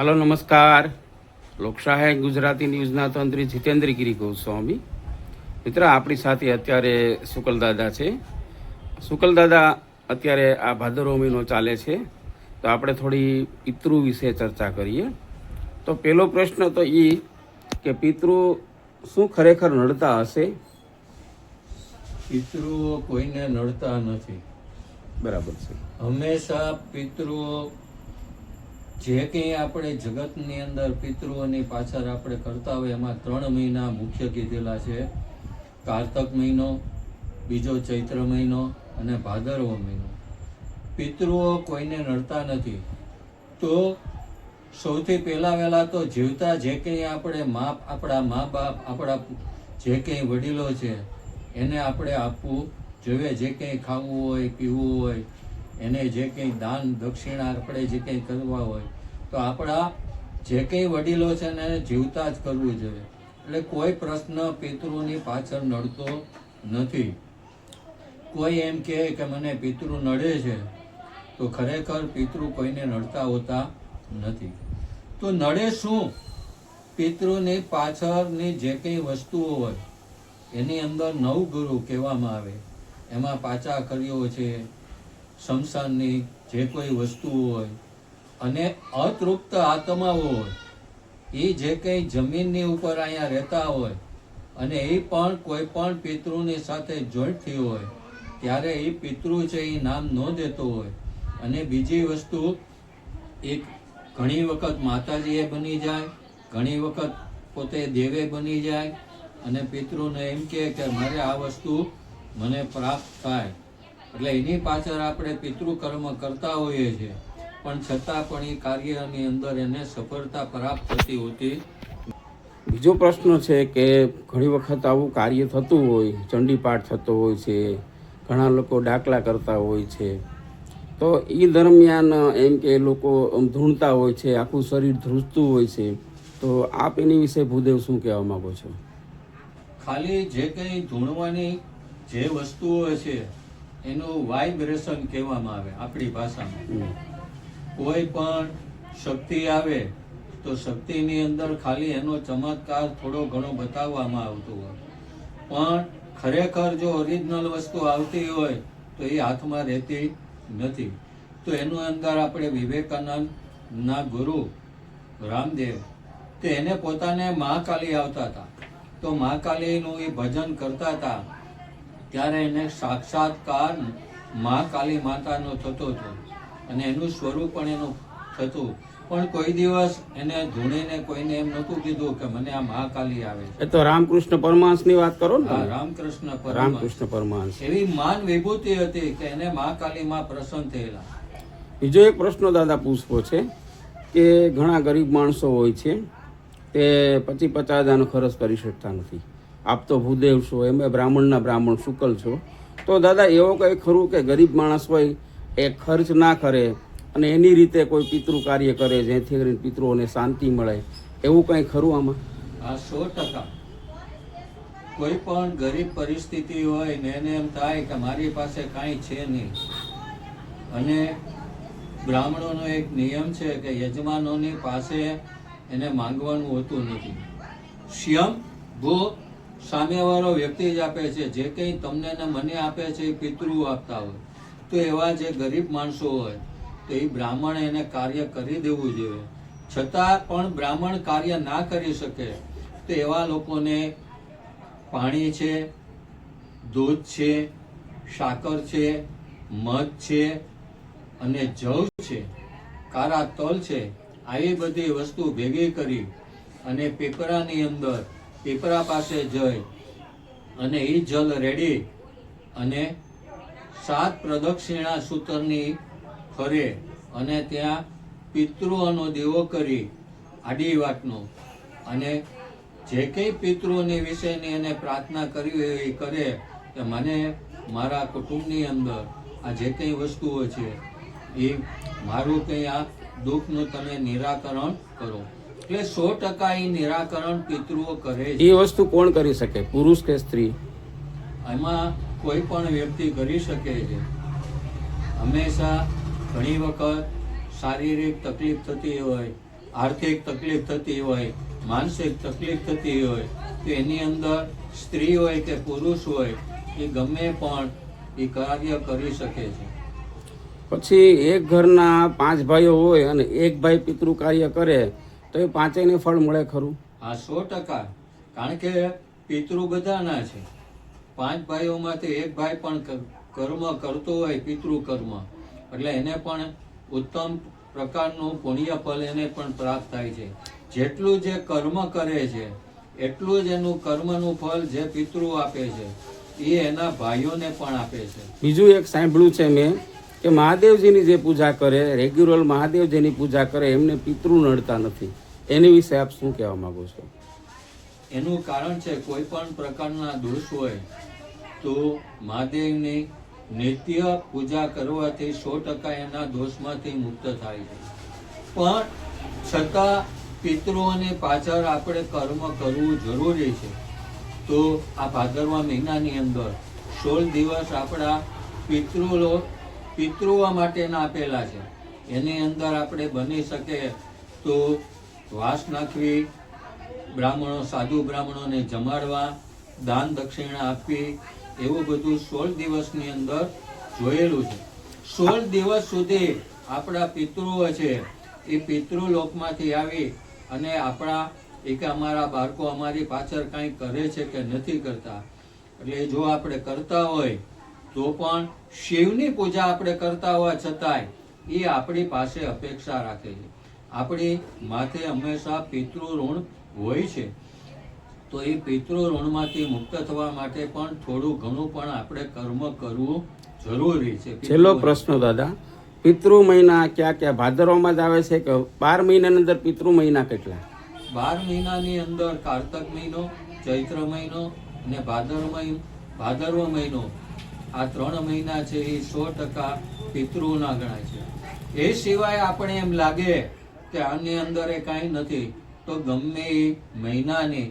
હાલો નમસ્કાર. લોકશાહે ગુજરાતી ન્યૂઝના તંત્રી જીતેન્દ્રગીરી ગોસ્વામી મિત્ર આપણી સાથે અત્યારે શુકલદાદા છે. શુકલદાદા અત્યારે આ ભાદરવો મહિનો ચાલે છે. તો આપણે થોડી પિતૃ વિશે ચર્ચા કરીએ. તો પહેલો પ્રશ્ન તો એ કે પિતૃ શું ખરેખર નડતા હશે? પિતૃઓ કોઈને નડતા નથી. બરાબર છે. હંમેશા પિતૃઓ જે કંઈ આપણે જગતની અંદર પિતૃઓની પાછળ આપણે કરતા હોય, એમાં ત્રણ મહિના મુખ્ય કીધેલા છે. કારતક મહિનો, બીજો ચૈત્ર મહિનો અને ભાદરવો મહિનો. પિતૃઓ કોઈને નડતા નથી. તો સૌથી પહેલાં વહેલાં તો જીવતા જે કંઈ આપણે મા આપણા મા બાપ, આપણા જે કંઈ વડીલો છે, એને આપણે આપવું જોઈએ. જે કંઈ ખાવું હોય, પીવું હોય એને જે કંઈ દાન દક્ષિણા આપણે જે કંઈ કરવા હોય, તો આપણા જે કંઈ વડીલો છે એને જીવતા જ કરવું જોઈએ. એટલે કોઈ પ્રશ્ન પિતૃની પાછળ નડતો નથી. કોઈ એમ કહે કે મને પિતૃ નડે છે, તો ખરેખર પિતૃ કોઈને નડતા હોતા નથી. તો નડે શું? પિતૃની પાછળની જે કંઈ વસ્તુઓ હોય, એની અંદર નવગુરુ કહેવામાં આવે. એમાં પાચા કર્યો છે શમશાનની જે કોઈ વસ્તુઓ હોય અને અતૃપ્ત આત્માઓ હોય, એ જે કંઈ જમીનની ઉપર અહીંયા રહેતા હોય અને એ પણ કોઈ પણ પિતૃની સાથે જોઈન્ટ થયું હોય, ત્યારે એ પિતૃ છે એ નામ ન દેતો હોય. અને બીજી વસ્તુ, એક ઘણી વખત માતાજીએ બની જાય, ઘણી વખત પોતે દેવે બની જાય, અને પિતૃને એમ કહે કે મારે આ વસ્તુ મને પ્રાપ્ત થાય. એટલે એની પાછળ આપણે પિતૃ કર્મ કરતા હોઈએ છીએ. પણ છતાં પણ એ કાર્યની અંદર એને સફળતા પ્રાપ્ત થતી હોતી. બીજો પ્રશ્ન છે કે ઘણી વખત આવું કાર્ય થતું હોય ચંડીપાઠ થતો હોય છે ઘણા લોકો દાખલા કરતા હોય છે. તો એ દરમિયાન એમ કે લોકો ધૂણતા હોય છે આખું શરીર ધ્રુજતું હોય છે. તો આપ એની વિશે ભૂદેવ શું કહેવા માગો છો? ખાલી જે કંઈ ધૂણવાની જે વસ્તુઓ છે એનું વાઇબ્રેશન કહેવામાં આવે આપણી ભાષામાં. કોઈ પણ શક્તિ આવે તો શક્તિની અંદર ખાલી એનો ચમત્કાર થોડો ઘણો બતાવવામાં આવતો હોય. પણ ખરેખર જો ઓરિજિનલ વસ્તુ આવતી હોય તો એ હાથમાં રહેતી નથી. તો એનું અંદર આપણે વિવેકાનંદના ગુરુ રામદેવ તો એને પોતાને મહાકાલી આવતા હતા. તો મહાકાલીનું એ ભજન કરતા હતા. ત્યારે એને સાક્ષાત્કાર મહાકાલી માતાનો થતો હતો અને એનું સ્વરૂપ પણ એનું થતું. પણ કોઈ દિવસ એને ધૂણીને કોઈને એમ નહોતું કીધું કે મને આ મહાકાલી આવે છે. એ તો રામકૃષ્ણ પરમહંસની વાત કરો ને રામકૃષ્ણ રામકૃષ્ણ પરમહંસ. એવી માન વિભૂતિ હતી કે એને મહાકાલીમાં પ્રસન્ન થયેલા. બીજો એક પ્રશ્ન દાદા પૂછવો છે કે ઘણા ગરીબ માણસો હોય છે તે પચી પચાસ હજારનો ખર્ચ કરી શકતા નથી. આપ તો ભૂદેવ છો, એમ બ્રાહ્મણના બ્રાહ્મણ શુકલ છો. તો દાદા, એવો કંઈ ખરું કે ગરીબ માણસ હોય, એ ખર્ચ ના કરે અને એની રીતે કોઈ પિતૃ કાર્ય કરે, જેથી કરીને પિતૃઓને શાંતિ મળે? એવું કંઈ ખરું આમાં? આ સો ટકા. કોઈ પણ ગરીબ પરિસ્થિતિ હોય ને એને એમ થાય કે મારી પાસે કાંઈ છે નહીં. અને બ્રાહ્મણોનો એક નિયમ છે કે યજમાનોની પાસે એને માંગવાનું હોતું નથી. શ્યમ ભો સામેવાળો વ્યક્તિ જ આપે છે. જે કંઈ તમને ને મને આપે છે એ પિતૃ આપતા હોય. તો એવા જે ગરીબ માણસો હોય, તો એ બ્રાહ્મણ એને કાર્ય કરી દેવું જોઈએ. છતાં પણ બ્રાહ્મણ કાર્ય ના કરી શકે, તો એવા લોકોને પાણી છે, દૂધ છે, સાકર છે, મધ છે અને જવ છે કારા તલ છે આવી બધી વસ્તુ ભેગી કરી અને પેપરાની અંદર પીપરા પાસે જઈ અને એ જલ રેડી અને સાત પ્રદક્ષિણા સૂત્રની ફરે અને ત્યાં પિતૃઓનો દેવો કરી આડી વાતનો. અને જે કંઈ પિતૃઓની વિશેની એને પ્રાર્થના કરી હોય એ કરે કે મને મારા કુટુંબની અંદર આ જે કંઈ વસ્તુઓ છે, એ મારું કંઈ આ દુઃખનું તમે નિરાકરણ કરો. એટલે સો ટકા એ નિરાકરણ પિતૃઓ કરે છે. એ વસ્તુ કોણ કરી શકે? પુરુષ કે સ્ત્રી? એમાં કોઈ પણ વ્યક્તિ કરી શકે છે. હંમેશા ઘણી વખત શારીરિક તકલીફ થતી હોય આર્થિક તકલીફ થતી હોય માનસિક તકલીફ થતી હોય તો એની અંદર સ્ત્રી હોય કે પુરુષ હોય એ ગમે પણ એ કાર્ય કરી શકે છે. પછી એક ઘરના પાંચ ભાઈઓ હોય અને એક ભાઈ પિતૃ કાર્ય કરે તો એ પાંચેયને ફળ મળે ખરું. આ સો ટકા. કારણ કે પિતૃ બધાના છે. પાંચ ભાઈઓમાંથી એક ભાઈ પણ કર્મ કરતો હોય પિતૃ કર્મ. એટલે એને પણ ઉત્તમ પ્રકારનું પુણ્ય ફળ એને પણ પ્રાપ્ત થાય છે. જેટલું જે કર્મ કરે છે એટલું જ એનું કર્મનું ફળ જે પિતૃ આપે છે એ એના ભાઈઓને પણ આપે છે. બીજું એક સાંભળ્યું છે મેં. કે મહાદેવજીની જે પૂજા કરે રેગ્યુલર મહાદેવજીની પૂજા કરે, એમને પિતૃ નડતા નથી. એની વિશે આપ શું કહેવા માગો છો? એનું કારણ છે, કોઈ પણ પ્રકારના દોષ હોય, તો મહાદેવની નિત્ય પૂજા કરવાથી સો ટકા એના દોષમાંથી મુક્ત થાય છે. પણ છતાં પિતૃઓની પાછળ આપણે કર્મ કરવું જરૂરી છે. તો આ ભાદરવા મહિનાની અંદર સોળ દિવસ આપણા પિતૃઓ પિતૃઓ માટેના આપેલા છે. એની અંદર આપણે બની શકે તો વાસ નાખવી, બ્રાહ્મણો, સાધુ બ્રાહ્મણોને જમાડવા, દાન દક્ષિણા આપવી, એવું બધું સોળ દિવસની અંદર જોયેલું છે. સોળ દિવસ સુધી આપણા પિતૃઓ છે, એ પિતૃલોકમાંથી આવી અને આપણા એક અમારા બાળકો અમારી પાછળ કાંઈ કરે છે કે નથી કરતા. એટલે જો આપણે કરતા હોય તો પણ શિવની પૂજા આપણે કરતા હોવા છતાંય એ આપણી પાસે અપેક્ષા રાખે છે. આપણી માથે હંમેશા પિતૃ ઋણ હોય છે. તો એ પિતૃ ઋણમાંથી મુક્ત થવા માટે પણ થોડું ઘણું પણ આપણે કર્મ કરવું જરૂરી છે. છેલ્લો પ્રશ્ન દાદા પિતૃ મહિના ક્યાં ક્યાં ભાદરવામાં જ આવે છે કે બાર મહિનાની અંદર પિતૃ મહિના કેટલા? બાર મહિનાની અંદર કારતક મહિનો ચૈત્ર મહિનો અને ભાદર મહિનો ભાદરવ મહિનો આ ત્રણ મહિના છે એ સો ટકા પિતૃના ગણાય છે. એ સિવાય આપણે એમ લાગે કે આની અંદર એ કાંઈ નથી. તો ગમે એ મહિનાની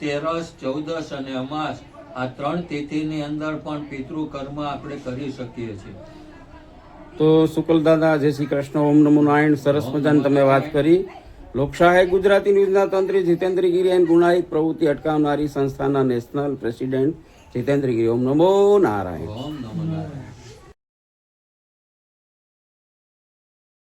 તેરસ ચૌદસ અને અમાસ આ ત્રણ તિથિની અંદર પણ પિતૃ કર્મ આપણે કરી શકીએ છીએ. તો શુક્લ દાદા જય શ્રી કૃષ્ણ ઓમ નમો નારાયણ સરસ મજાની તમે વાત કરી. લોકશાહી ગુજરાતી ન્યૂઝના તંત્રી જીતેન્દ્ર ગીરી ગુનાહિત પ્રવૃત્તિ અટકાવનારી સંસ્થાના નેશનલ પ્રેસિડેન્ટ જીતેન્દ્ર ગીરી. ઓમ નમો નારાયણ. ઓમ નમો નારાયણ.